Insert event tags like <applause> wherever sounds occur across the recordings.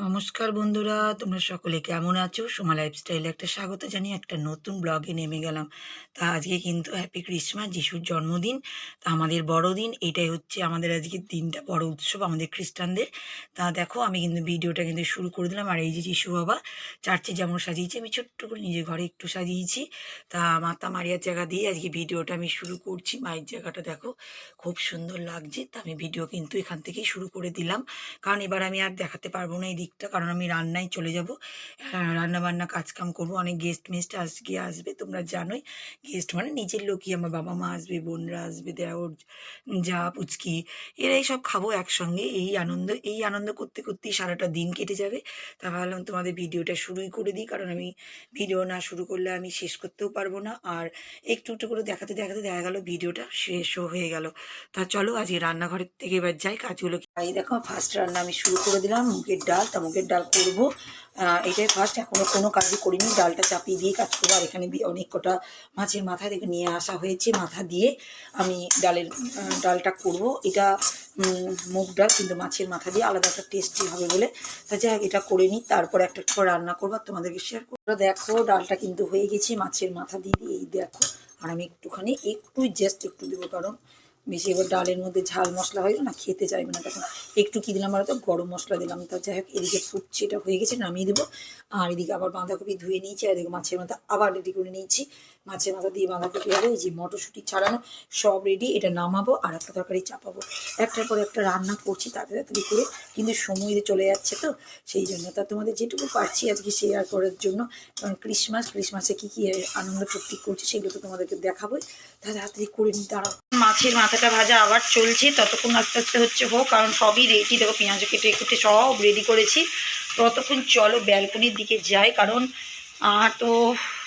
নমস্কার বন্ধুরা, তোমরা সকলে কেমন আছো? সোমা লাইফস্টাইলে একটা স্বাগত জানিয়ে একটা নতুন ব্লগে নেমে গেলাম। তা আজকে কিন্তু হ্যাপি ক্রিসমাস যিশুর জন্মদিন। তা আমাদের বড়দিন, এটাই হচ্ছে আমাদের আজকের দিনটা, বড় উৎসব আমাদের খ্রিস্টানদের। তা দেখো, আমি কিন্তু ভিডিওটা কিন্তু শুরু করে দিলাম। আর এই যে যিশু বাবা, চার্চে যেমন সাজিয়েছি, আমি ছোট্ট করে নিজের ঘরে একটু সাজিয়েছি। তা মাতা মারিয়ার জায়গা দিয়ে আজকে ভিডিওটা আমি শুরু করছি। মায়ের জায়গাটা দেখো, খুব সুন্দর লাগছে। তা আমি ভিডিও কিন্তু এখান থেকেই শুরু করে দিলাম। কারণ এবার আমি আর দেখাতে পারব না এই দিকটা কারণ আমি রান্নায় চলে যাব। রান্না বান্না কাজকাম করব, অনেক গেস্ট মেস্ট আজকে আসবে, তোমরা জানোই। গেস্ট মানে নিজের লোকই, আমার বাবা মা আসবে, বোনরা আসবে, দেওর, যা পুচকি, এরাই সব খাব একসঙ্গে। এই আনন্দ এই আনন্দ করতে করতেই সারাটা দিন কেটে যাবে। তা ভাবলাম তোমাদের ভিডিওটা শুরুই করে দিই, কারণ আমি ভিডিও না শুরু করলে আমি শেষ করতেও পারব না। আর একটু একটু করে দেখাতে দেখাতে, দেখা গেল ভিডিওটা শেষও হয়ে গেল। তা চলো, আজকে রান্নাঘরের থেকে এবার যাই, কাজগুলো এই দেখো ফার্স্ট রান্না আমি শুরু করে দিলাম, মুগের ডাল। তা মুগের ডাল করব। এটাই ফার্স্ট এখনও কোনো কাজই করিনি। ডালটা চাপিয়ে দিয়ে কাজ করব। আর এখানে অনেক কটা মাছের মাথা থেকে নিয়ে আসা হয়েছে। মাথা দিয়ে আমি ডালের ডালটা করব। এটা মুগ ডাল, কিন্তু মাছের মাথা দিয়ে আলাদা একটা টেস্টি হবে বলে। তা যাই এটা করে নিই। তারপর একটা একটা রান্না করব। আর তোমাদেরকে শেয়ার করব। দেখো, ডালটা কিন্তু হয়ে গেছে মাছের মাথা দিয়ে। দিয়ে এই দেখো, আর আমি একটুখানি একটু জাস্ট একটু দেবো, কারণ বেশি এবার ডালের মধ্যে ঝাল মশলা হয় না খেতে চাইবে না। তখন একটু কী দিলাম বলতো? গরম মশলা দিলাম। তা যাই হোক, এদিকে ফুটছে, এটা হয়ে গেছে, নামিয়ে দেবো। আর এদিকে আবার বাঁধাকপি ধুয়ে নিয়েছি, আর এদিকে মাছের মাথা আবার রেডি করে নিয়েছি। মাছের মাথা দিয়ে বাঁধাকপি হবে, এই যে মটরশুঁটি ছাড়ানো, সব রেডি এটা নামাবো আর একটা তরকারি চাপাবো। একটার পর একটা রান্না করছি, তাড়াতাড়ি তাড়াতাড়ি করে কিন্তু সময় চলে যাচ্ছে তো, সেই জন্য। তা তোমাদের যেটুকু পারছি আজকে শেয়ার করার জন্য, কারণ ক্রিসমাস ক্রিসমাসে কী কী আনন্দ ফুর্তি করছি সেগুলো তো তোমাদেরকে দেখাবোই। তা তাড়াতাড়ি করে নিই দাঁড়াও। মাছের মাথাটা ভাজা আবার চলছে, ততক্ষণ আস্তে আস্তে হচ্ছে হোক, কারণ সবই রেডি দেখো পেঁয়াজ কেটে কেটে সব রেডি করেছি। ততক্ষণ চলো ব্যালকনির দিকে যাই, কারণ তো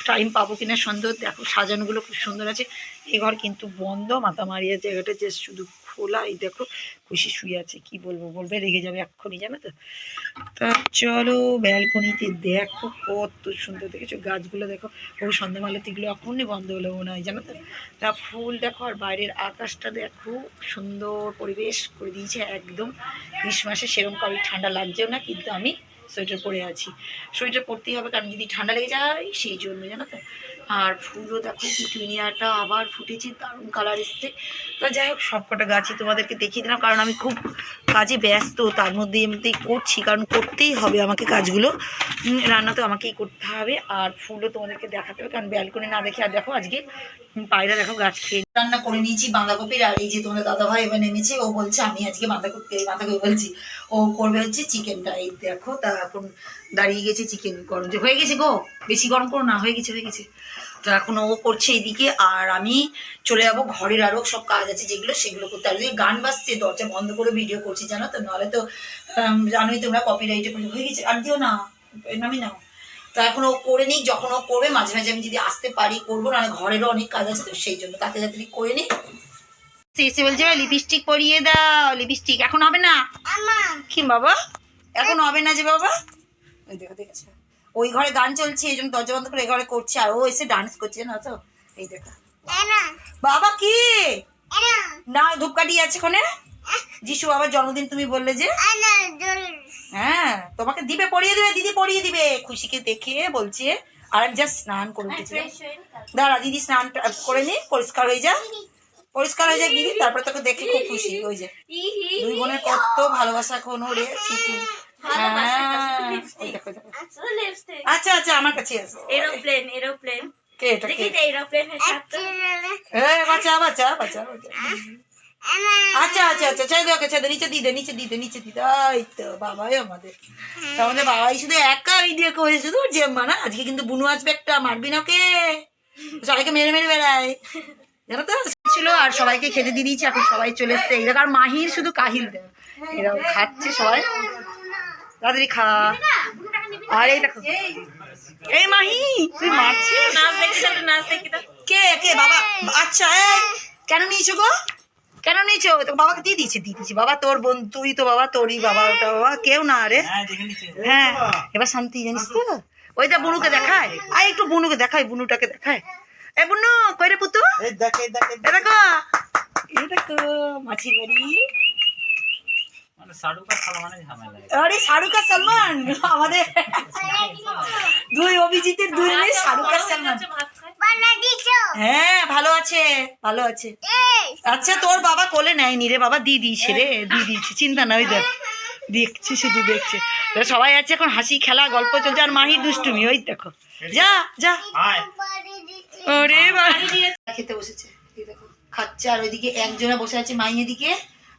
টাইম পাবো কিনা সন্দেহ, দেখো সাজানোগুলো খুব সুন্দর আছে। এ ঘর কিন্তু বন্ধ মাথা মারিয়া জায়গাটা যে শুধু খোলা। এই দেখো, খুশি শুয়ে আছে, কি বলব? বলবে, রেগে যাবে এক্ষুনি, জানো তো? তা চলো, ব্যালকনিতে দেখো, কত সুন্দর দেখেছ। গাছগুলো দেখো, ও সন্ধ্যামালতিগুলো এখনই বন্ধ হলো মনে হয়, জানো তো? তা ফুল দেখো, আর বাইরের আকাশটা দেখো, সুন্দর পরিবেশ করে দিয়েছে একদম। ক্রিসমাসে সেরকম কারোর ঠান্ডা লাগছেও না, কিন্তু আমি সোয়েটার পরে আছি। সোয়েটার পরতেই হবে, কারণ যদি ঠান্ডা লেগে যায়, সেই জন্য, জানো তো? আর ফুলও দেখো পিটুনিয়াটা আবার ফুটেছে, দারুণ কালার এসছে। তো যাই হোক সব কটা গাছই তোমাদেরকে দেখিয়ে দিলাম, কারণ আমি খুব কাজে ব্যস্ত, তার মধ্যে এমনিতেই করছি, কারণ করতেই হবে আমাকে কাজগুলো। রান্না তো আমাকেই করতে হবে, আর ফুলও তোমাদেরকে দেখাতে হবে, কারণ ব্যালকনি না দেখে আর দেখো, আজকে পায়রা দেখো গাছ খেয়ে রান্না করে নিয়েছি বাঁধাকপির, আর এই যে তোমাদের দাদা ভাই এবার নেমেছে, ও বলছে, আমি আজকে বাঁধাকপি বাঁধাকপি বলছি। ও করবে হচ্ছে চিকেনটা এই দেখো, তা এখন দাঁড়িয়ে গেছে চিকেন গরম। যে হয়ে গেছে গো? বেশি গরম করো না, হয়ে গেছে হয়ে গেছে। তো এখন ও করছে এদিকে, আর আমি চলে যাব ঘরের আরও সব কাজ আছে যেগুলো, সেগুলো করতে। আর ওই গান বাজছে, দরজা বন্ধ করে ভিডিও করছি, জানো তো? নাহলে তো জানোই তোমরা কপিরাইটে হয়ে গেছে, আর দিও না নামি নাও। তো এখন ও করে নিই যখন ও করবে, মাঝে মাঝে আমি যদি আসতে পারি, করব না ঘরেরও অনেক কাজ আছে, তো সেই জন্য তাতে তাড়াতাড়ি করে নিই। এসে বলছে লিপস্টিক পরিয়ে দাও লিপস্টিক এখন হবে না? কি বাবা এখন হবে না যে বাবা। ওই দেখো দেখেছ ওই ঘরে গান চলছে এই জন্য দরজা বন্ধ করে এই ঘরে করছে আর ও এসে ডান্স করছে না তো? এই দেখো। বাবা কি? না ধূপকাঠি আছে ওখানে? যিশু বাবার জন্মদিন তুমি বললে যে। হ্যাঁ তোমাকে দিবে পড়িয়ে দিবে দিদি পড়িয়ে দিবে। খুশিকে দেখে বলছে আর জাস্ট স্নান করে উঠেছে দাঁড়া দিদি স্নান করে নি পরিষ্কার হয়ে যা। পরিষ্কার হয়ে যায় দিদি তারপরে তোকে দেখে খুব খুশি ওই যে। দুই বোনের কত ভালোবাসা এখন ওরে চিঠি হ্যাঁ। আচ্ছা আচ্ছা আমার কাছে আসো এরোপ্লেন এরোপ্লেন। কে এটা কে? এরোপ্লেনের সাথে। এ বাচ্চা বাচ্চা বাচ্চা বাচ্চা। আচ্ছা আচ্ছা আচ্ছা ছেড়ে ওকে ছেড়ে নিচে নিচে নিচে তো বাবাই আমাদের। আমাদের বাবাই শুধু একা ভিডিও করে শুধু ওর জেম্মা না? আজকে কিন্তু বুনু আসবে একটা মারবি না ওকে? <laughs> সবাইকে মেরে মেরে বেড়ায়। জানো তো? ছিল আর সবাইকে খেতে দিয়ে দিয়েছি এখন সবাই চলে এসছে। এই আর মাহির শুধু কাহিল দেয় এরকম খাচ্ছে সবাই। তাড়াতাড়ি খা। আর এই দেখো। এই মাহি তুই মারছিস? কে কে বাবা? আচ্ছা এই কেন নিয়েছো গো? কেন নিয়েছো? তো বাবাকে দিয়ে দিয়েছি দিয়ে দিয়েছি। বাবা তোর বোন তুই তো বাবা তোরই বাবা ওটা বাবা কেউ না রে। হ্যাঁ এবার শান্তি জানিস তো? ওই ওইটা বুনুকে দেখায়। আয় একটু বুনুকে দেখায় বুনুটাকে দেখায়। এ বুনু কই পুতু? এ দেখো। এ দেখো মাছির বাড়ি। তো শাহরুখ আর সালমানের ঝামেলা আরে শাহরুখ আর সালমান আমাদের দুই অভিজিতের দুই মেয়ে শাহরুখ আর সালমান। হ্যাঁ ভালো আছে ভালো আছে। আচ্ছা তোর বাবা কোলে নেয়নি রে বাবা? দি দিয়েছে রে দি দিয়েছে। চিন্তা না ওই দেখ। দেখছি শুধু দেখছে। সবাই আছে এখন হাসি খেলা গল্প চলছে আর মাহি দুষ্টুমি ওই দেখো। যা যা। ওরে খেতে বসেছে। দেখো খাচ্ছে। আর ওইদিকে একজনে বসে আছে দিকে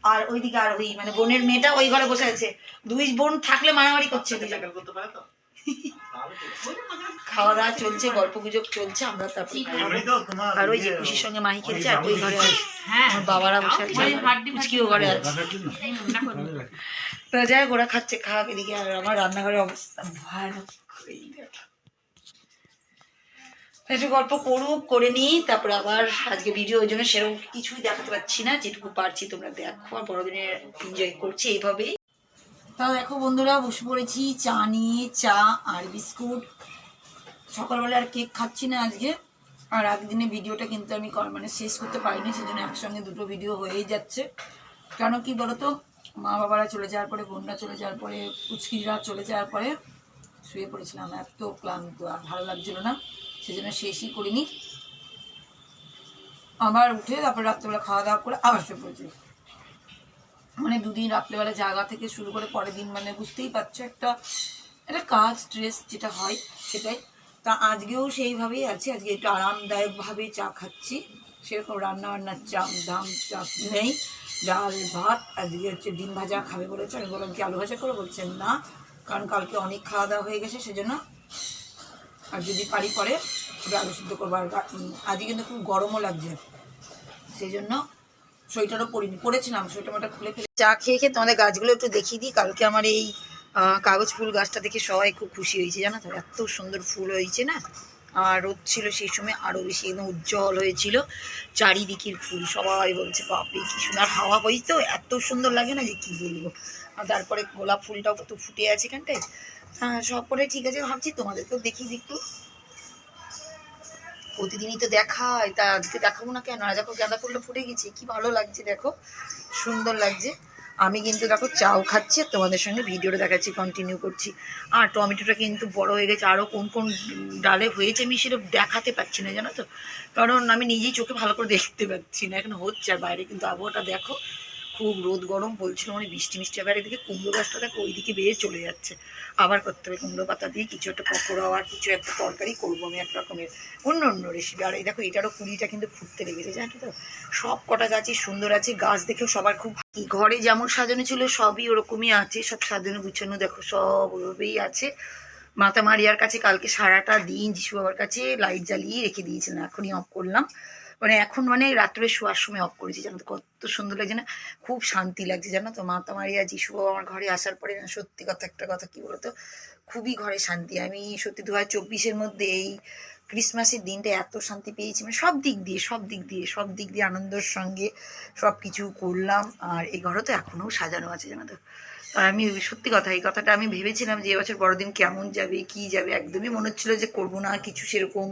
আর ওইদিকে আর ওই মানে বোনের মেয়েটা ওই ঘরে বসে আছে। দুই বোন থাকলে মারামারি করছে খাওয়া দাওয়া চলছে গল্প গুজব চলছে আমরা তারপরে আর ওই যে খুশির সঙ্গে মাহি খেলছে আর ওই ঘরে আছে আমার বাবারা বসে আছে। পুচকিও ঘরে আছে। তো যাই ওরা খাচ্ছে খাওয়া এদিকে আর আমার রান্নাঘরের অবস্থা ভয়ানক। একটু গল্প করুক, করে নিই, তারপর আবার আজকে ভিডিও ওই জন্য সেরকম কিছুই দেখাতে পারছি না, যেটুকু পারছি তোমরা দেখো, আর বড়দিনের এনজয় করছি এইভাবেই। তাও দেখো বন্ধুরা, বসে পড়েছি, চা নিয়ে, চা আর বিস্কুট। সকালবেলা আর কেক খাচ্ছি না আজকে, আর একদিনে ভিডিওটা কিন্তু আমি মানে শেষ করতে পারিনি, সেজন্য একসঙ্গে দুটো ভিডিও হয়েই যাচ্ছে। কেন কি বলতো? মা বাবারা চলে যাওয়ার পরে, বোনরা চলে যাওয়ার পরে, পুচকিরা চলে যাওয়ার পরে শুয়ে পড়েছিলাম, এত ক্লান্ত, আর ভালো লাগছিল না। সেজন্য শেষই করিনি। আবার উঠে তারপর রাত্রেবেলা খাওয়া দাওয়া করে আবার শুয়ে পড়েছি। মানে দুদিন রাত্রেবেলা জায়গা থেকে শুরু করে পরের দিন মানে বুঝতেই পারছ একটা একটা কাজ স্ট্রেস যেটা হয় সেটাই। তা আজকেও সেইভাবেই আছে, আজকে একটু আরামদায়কভাবে চা খাচ্ছি। সেরকম রান্না বান্নার চাপ, দাম চাপ নেই। ডাল, ভাত, আজকে হচ্ছে ডিম ভাজা খাবে বলেছে। আমি বললাম, কি আলু ভাজা করে বলছেন না, কারণ কালকে অনেক খাওয়া দাওয়া হয়ে গেছে, সেজন্য আর যদি পারি পরে, ওটা আলু সিদ্ধ করব। আর আজকে কিন্তু খুব গরমও লাগছে। সেই জন্য সোয়েটারও পরিনি পরেছিলাম সোয়েটার মোটা খুলে ফেলে চা খেয়ে খেয়ে তোমাদের গাছগুলো একটু দেখিয়ে দিই। কালকে আমার এই কাগজ ফুল গাছটা দেখে সবাই খুব খুশি হয়েছে, জানো তো? এত সুন্দর ফুল হয়েছে না? আর রোদ ছিল সেই সময় আরও বেশি একদম উজ্জ্বল হয়েছিল। চারিদিকের ফুল, সবাই বলছে, বাপরে, কি সুন্দর। হাওয়া বই তো এত সুন্দর লাগে না যে কি বলব? আর তারপরে গোলাপ ফুলটাও তো ফুটে আছে এখানটায়। হ্যাঁ সব করে ঠিক আছে, ভাবছি তোমাদেরকেও দেখিয়ে দিই একটু। প্রতিদিনই তো দেখায়, তা আজকে দেখাবো না কেন? আর দেখো গাঁদা ফুলটা ফুটে গেছে, কি ভালো লাগছে দেখো, সুন্দর লাগছে। আমি কিন্তু দেখো চাও খাচ্ছি আর তোমাদের সঙ্গে ভিডিওটা দেখাচ্ছি কন্টিনিউ করছি। আর টমেটোটা কিন্তু বড় হয়ে গেছে আরও কোন কোন ডালে হয়েছে আমি সেটা দেখাতে পাচ্ছি না, জানো তো? কারণ আমি নিজেই চোখে ভালো করে দেখতে পাচ্ছি না, এখন হচ্ছে আর বাইরে কিন্তু আবহাওয়াটা দেখো। খুব রোদ গরম, বলছিল মানে বৃষ্টি, মিষ্টি আবার এদিকে কুমড়ো গাছটা দেখো, ওইদিকে বেয়ে চলে যাচ্ছে। আবার করতে হবে কুমড়ো পাতা দিয়ে কিছু একটা পকোড়া আর কিছু একটা তরকারি করব আমি এক রকমের অন্য অন্য রেসিপি আর এই দেখো, এটারও কুড়িটা কিন্তু ফুটতে লেগেছে, জানো তো? সব কটা গাছই সুন্দর আছে, গাছ দেখেও সবার খুব ঘরে যেমন সাজানো ছিল, সবই ওরকমই আছে, সব সাজানো গুছানো দেখো, সব ওভাবেই আছে। মাতা মারিয়ার কাছে কালকে সারাটা দিন, যিশু বাবার কাছে লাইট জ্বালিয়ে রেখে দিয়েছিলাম এখনই অফ করলাম। মানে এখন মানে রাত্রে শোয়ার সময় অফ করেছি। জানো তো কত সুন্দর লাগছে না? খুব শান্তি লাগছে, জানো তো? মাতা মারিয়া, যিশু আমার ঘরে আসার পরে না সত্যি কথা একটা কথা কি বলতো? খুবই ঘরে শান্তি। আমি সত্যি দু হাজার চব্বিশের মধ্যে এই ক্রিসমাসের দিনটা এত শান্তি পেয়েছি। মানে সব দিক দিয়ে, সব দিক দিয়ে, সব দিক দিয়ে আনন্দের সঙ্গে সব কিছু করলাম। আর এই ঘরও তো এখনও সাজানো আছে, জানো তো? আমি সত্যি কথা, এই কথাটা আমি ভেবেছিলাম যে এবছর বড়দিন কেমন যাবে, কি যাবে, একদমই মনে হচ্ছিল যে করব না কিছু সেরকম।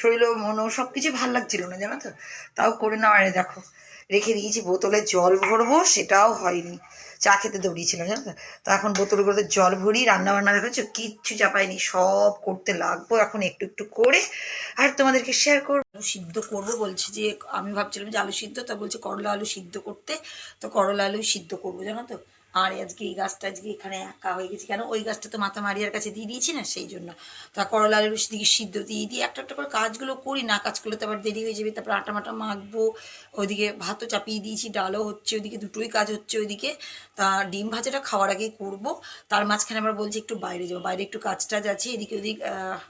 শরীর মন সব কিছু ভালো লাগছিল না, জানো তো? তাও করে না আরে দেখো, রেখে দিয়েছি, বোতলে জল ভরবো, সেটাও হয়নি। চা খেতে দৌড়িয়েছিলাম জানো তো? এখন বোতলে করে জল ভরি রান্না বান্না দেখেছ কিচ্ছু চাপাইনি, সব করতে লাগবো এখন একটু একটু করে। আর তোমাদেরকে শেয়ার করব সিদ্ধ করব বলছে যে, আমি ভাবছিলাম যে আলু সিদ্ধ, তা বলছে করলা আলু সিদ্ধ করতে, তো করলা আলু সিদ্ধ করব, জানো তো? আর আজকে এই গাছটা আজকে এখানে একা হয়ে গেছে। কেন? ওই গাছটা তো মাথা মারিয়ার কাছে দিয়ে দিয়েছি না, সেই জন্য। তা করলা আলুর দিকে সিদ্ধ দিয়ে দিয়ে একটা একটা করে কাজগুলো করি। না কাজ করলে তো আবার দেরি হয়ে যাবে, তারপর আটা মাটা মাখবো, ওইদিকে ভাতও চাপিয়ে দিয়েছি, ডালও হচ্ছে, ওইদিকে দুটোই কাজ হচ্ছে ওইদিকে। তা ডিম ভাজাটা খাওয়ার আগেই করব। তার মাঝখানে আবার বলছি একটু বাইরে যাব, বাইরে একটু কাজ টাজ আছে, এদিকে ওদিক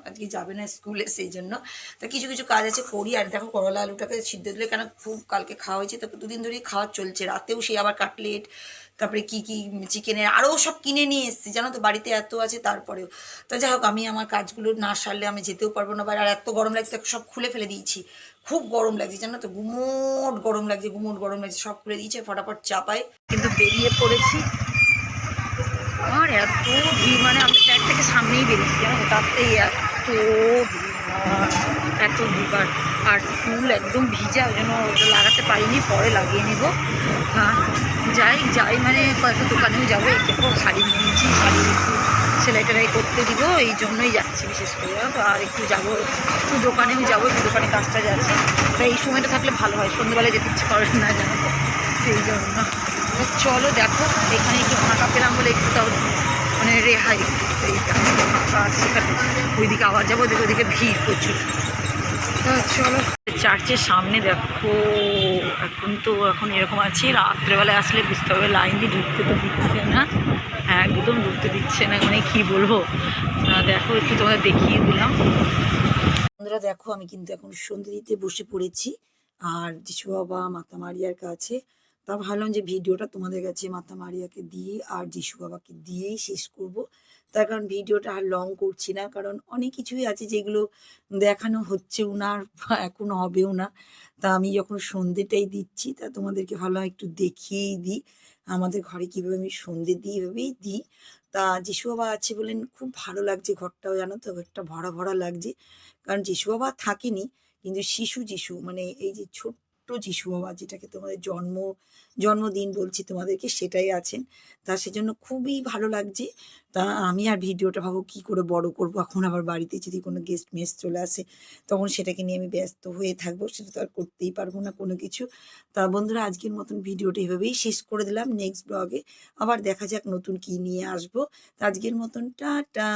আজকে যাবে না স্কুলে, সেই জন্য। তা কিছু কিছু কাজ আছে, করি। আর দেখো করলা আলুটাকে সিদ্ধ দিলে কেন খুব কালকে খাওয়া হয়েছে। তো দুদিন ধরেই খাওয়া চলছে, রাতেও সেই আবার কাটলেট তারপরে কি কি চিকেনের আরও সব কিনে নিয়ে এসেছি। জানো তো, বাড়িতে এত আছে, তারপরেও। তো যাই হোক, আমি আমার কাজগুলো না সারলে আমি যেতেও পারব না। বাইরে আর এত গরম লাগছে সব খুলে ফেলে দিয়েছি। খুব গরম লাগছে, জানো তো, গুমোট গরম লাগছে, গুমোট গরম লাগছে, সব খুলে দিয়েছে ফটাফট চাপাই কিন্তু বেরিয়ে পড়েছি। আর এত ভিড় মানে আমি ফ্ল্যাট থেকে সামনেই বেরিয়েছি, জানো তাতেই এত আর এত ভিড়। আর- ফুল একদম ভিজা, ওই জন্য ওটা লাগাতে পারিনি, পরে লাগিয়ে নেব। হ্যাঁ যাই যাই মানে কয়েকটা দোকানেও যাব একটু শাড়ি নিয়েছি, শাড়ি একটু সেলাই টেলাই করতে দিব, এই জন্যই যাচ্ছি বিশেষ করে। আর একটু যাব, একটু দোকানেও যাব, একটু দোকানে কাজ টাজ আছে তাই এই সময়টা থাকলে ভালো হয়, সন্ধ্যেবেলায় যেতে ইচ্ছে করে না, জানো সেই জন্য। চলো দেখো, এখানে একটু ফাঁকা পেলাম বলে একটু তাও মানে রেহাই। ওইদিকে আবার যাব ওদিকে ওদিকে ভিড় প্রচুর। তো চলো। চার্চের সামনে দেখো এখন তো এখন এরকম আছি রাত্রেবেলায় আসলে বুঝতে হবে লাইন দিয়ে ঢুকতে তো দিচ্ছে না। হ্যাঁ একদম ঢুকতে দিচ্ছে না মানে কি বলব? দেখো একটু তোমাদের দেখিয়ে দিলাম। বন্ধুরা দেখো আমি কিন্তু এখন সন্ধে দিতে বসে পড়েছি। আর যিশু বাবা মাতা মারিয়ার কাছে। তা ভাবলাম যে ভিডিওটা তোমাদের কাছে মাতা মারিয়াকে দিয়ে আর যিশু বাবাকে দিয়েই শেষ করব। তার কারণ ভিডিওটা আর লং করছি না, কারণ অনেক কিছুই আছে যেগুলো দেখানো হচ্ছেও না আর <laughs> এখন হবেও না। তা আমি যখন সন্ধেটাই দিচ্ছি, তা তোমাদেরকে ভালো একটু দেখিয়েই দিই, আমাদের ঘরে কীভাবে আমি সন্ধে দিই, এভাবেই দিই। তা যিশু বাবা আছে বলেন, খুব ভালো লাগছে ঘরটাও জানো তো ঘরটা ভরা ভরা লাগছে। কারণ যিশু বাবা থাকেনি, কিন্তু শিশু যিশু মানে এই যে ছোট্ট যিশু বাবা, যেটাকে তোমাদের জন্ম, জন্মদিন বলছি তোমাদেরকে, সেটাই আছেন। তা সেজন্য খুবই ভালো লাগছে। তা আমি আর ভিডিওটা ভাবো কি করে বড় করব, এখন আবার বাড়িতে যদি কোনো গেস্ট মেস চলে আসে, তখন সেটাকে নিয়ে আমি ব্যস্ত হয়ে থাকব, সেটা তো আর করতেই পারব না কোনো কিছু। তা বন্ধুরা, আজকের মতন ভিডিওটা এভাবেই শেষ করে দিলাম। নেক্সট ব্লগে আবার দেখা যাক নতুন কি নিয়ে আসব। তা আজকের মতন, টাটা!